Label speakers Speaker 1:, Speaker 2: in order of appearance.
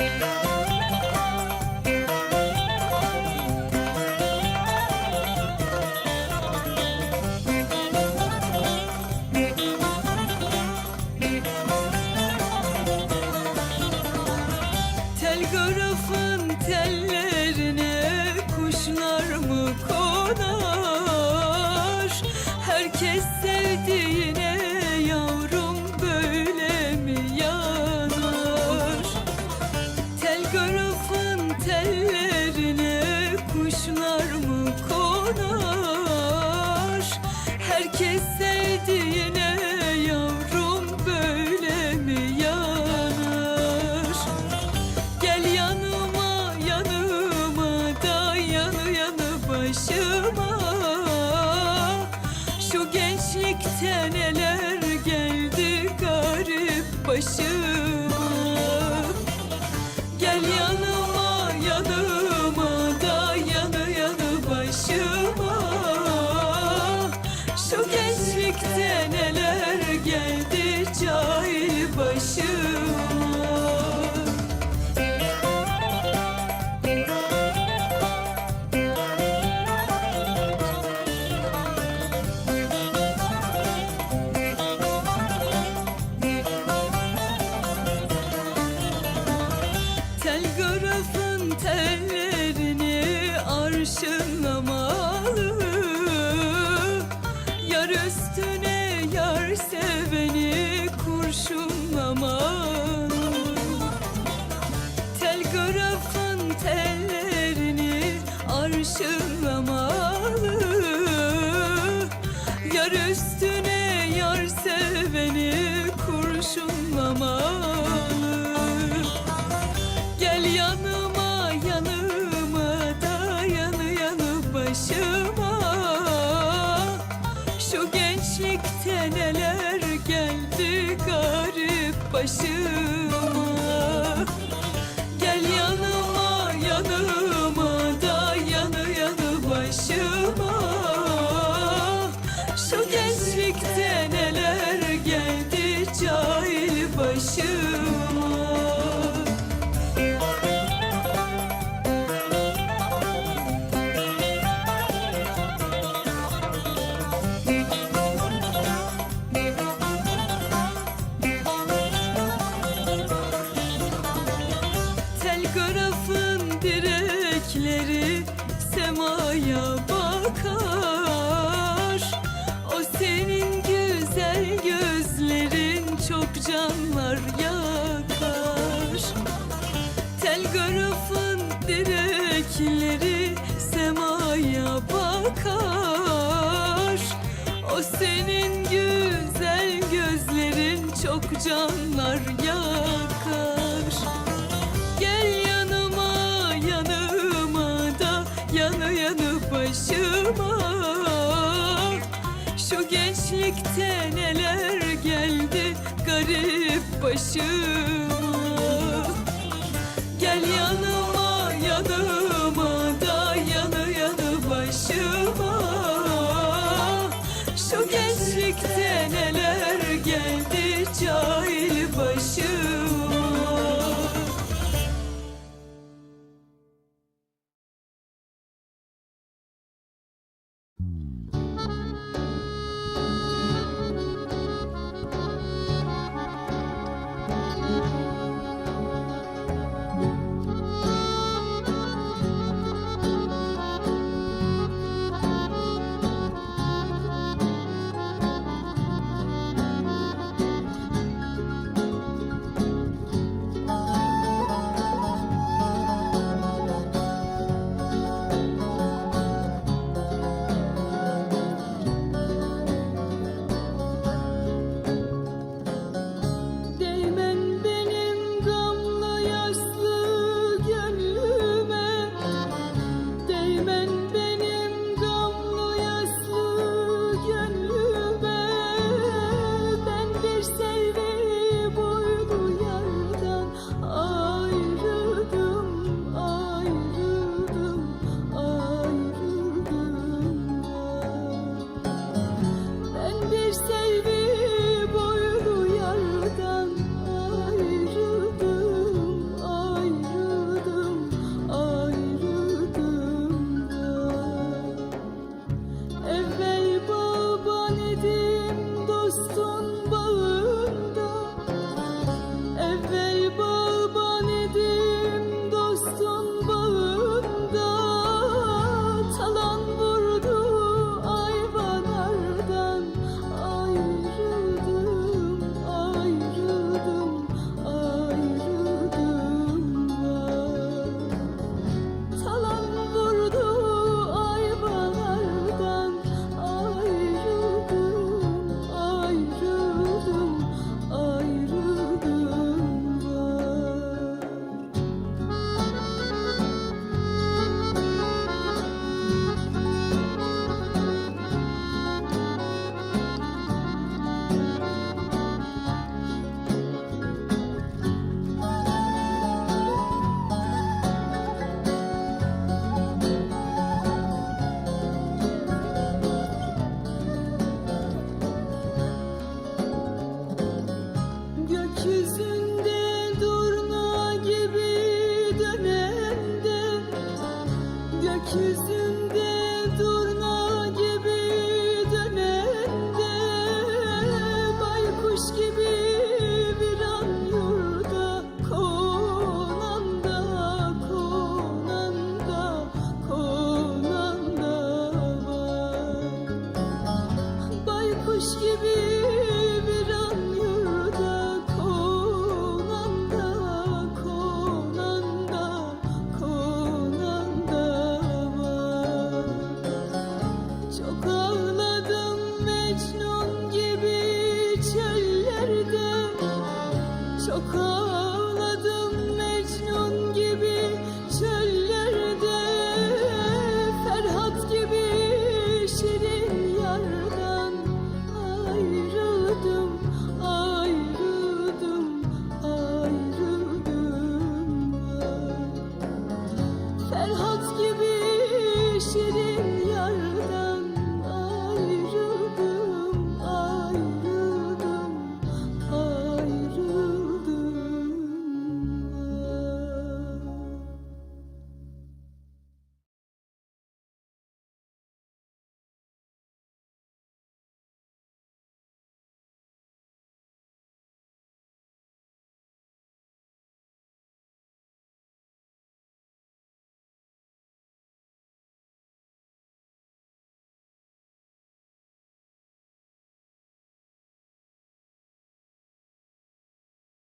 Speaker 1: Telgrafın başıma Gel yanıma yanıma da yanı yanı başıma. Şu gençlikte neler geldi cahil başıma kurşunlamalı Gel yanıma yanıma da yanı yanı başıma. Şu gençlikte neler geldi garip başıma Telgrafın direkleri semaya bakar canlar yakar Telgrafın direkleri semaya bakar. O senin güzel gözlerin çok canlar yakar. Gel yanıma yanıma da yanı yanı başıma. Şu gençlikte neler geldi garip Anladım